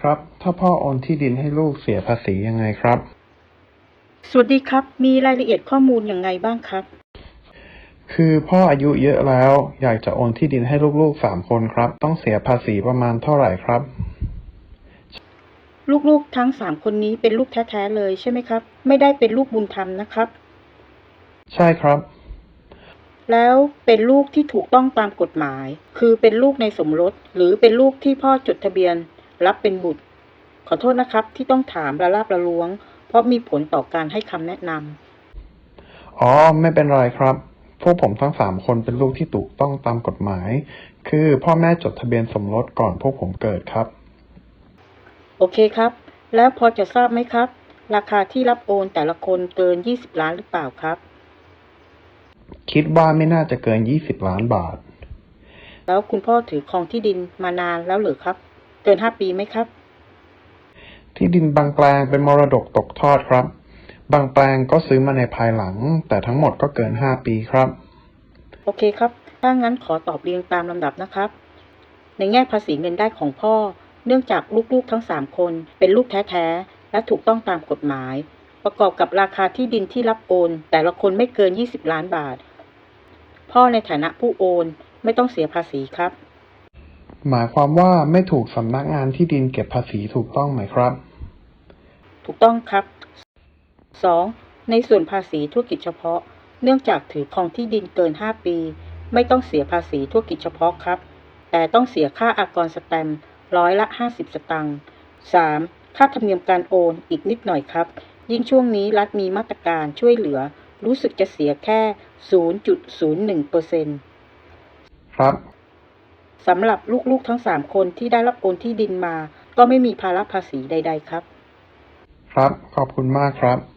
ครับ ถ้าพ่อโอนที่ดินให้ลูกเสียภาษียังไงครับ สวัสดีครับ มีรายละเอียดข้อมูลอย่างไงบ้างครับ คือพ่ออายุเยอะแล้ว อยากจะโอนที่ดินให้ลูกๆสามคนครับ ต้องเสียภาษีประมาณเท่าไหร่ครับ ลูกๆทั้งสามคนนี้เป็นลูกแท้ๆเลยใช่ไหมครับ ไม่ได้เป็นลูกบุญธรรมนะครับ ใช่ครับ แล้วเป็นลูกที่ถูกต้องตามกฎหมาย คือเป็นลูกในสมรส หรือเป็นลูกที่พ่อจดทะเบียน รับเป็นบุตร ขอโทษนะครับที่ต้องถามระลาบระล้วง เพราะมีผลต่อการให้คำแนะนำอ๋อไม่เป็นไรครับ พวกผมทั้งสามคนเป็นลูกที่ถูกต้องตามกฎหมาย คือพ่อแม่จดทะเบียนสมรสก่อนพวกผมเกิดครับ โอเคครับ แล้วพอจะทราบไหมครับ ราคาที่รับโอนแต่ละคนเกิน 20 ล้านหรือเปล่าครับ คิดว่าไม่น่าจะเกินยี่สิบล้านบาทแล้วคุณพ่อถือครองที่ดินมานานแล้วหรือครับ เกิน5ปีไหมครับ ที่ดินบางแปลงเป็นมรดกตกทอดครับ บางแปลงก็ซื้อมาในภายหลัง แต่ทั้งหมดก็เกินห้าปีครับ โอเคครับ ถ้างั้นขอตอบเรียงตามลำดับนะครับ ในแง่ภาษีเงินได้ของพ่อ เนื่องจากลูกๆทั้ง3คนเป็นลูกแท้ๆ และถูกต้องตามกฎหมาย ประกอบกับราคาที่ดินที่รับโอน แต่ละคนไม่เกิน 20 ล้านบาท พ่อในฐานะผู้โอนไม่ต้องเสียภาษีครับ หมายความว่าไม่ถูกสำนักงานที่ดินเก็บภาษีถูกต้องไหมครับ ถูกต้องครับ 2. ในส่วนภาษีธุรกิจเฉพาะ เนื่องจากถือครองที่ดินเกิน 5 ปี ไม่ต้องเสียภาษีธุรกิจเฉพาะครับ แต่ต้องเสียค่าอากรสแตมป์ร้อยละ 50 สตังค์ 3. ค่าธรรมเนียมการโอนอีกนิดหน่อยครับ ยิ่งช่วงนี้รัฐมีมาตรการช่วยเหลือ รู้สึกจะเสียแค่ 0.01%ครับ สำหรับลูกๆทั้งสามคนที่ได้รับโอนที่ดินมา ก็ไม่มีภาระภาษีใด ๆ ครับ ครับ ขอบคุณมากครับ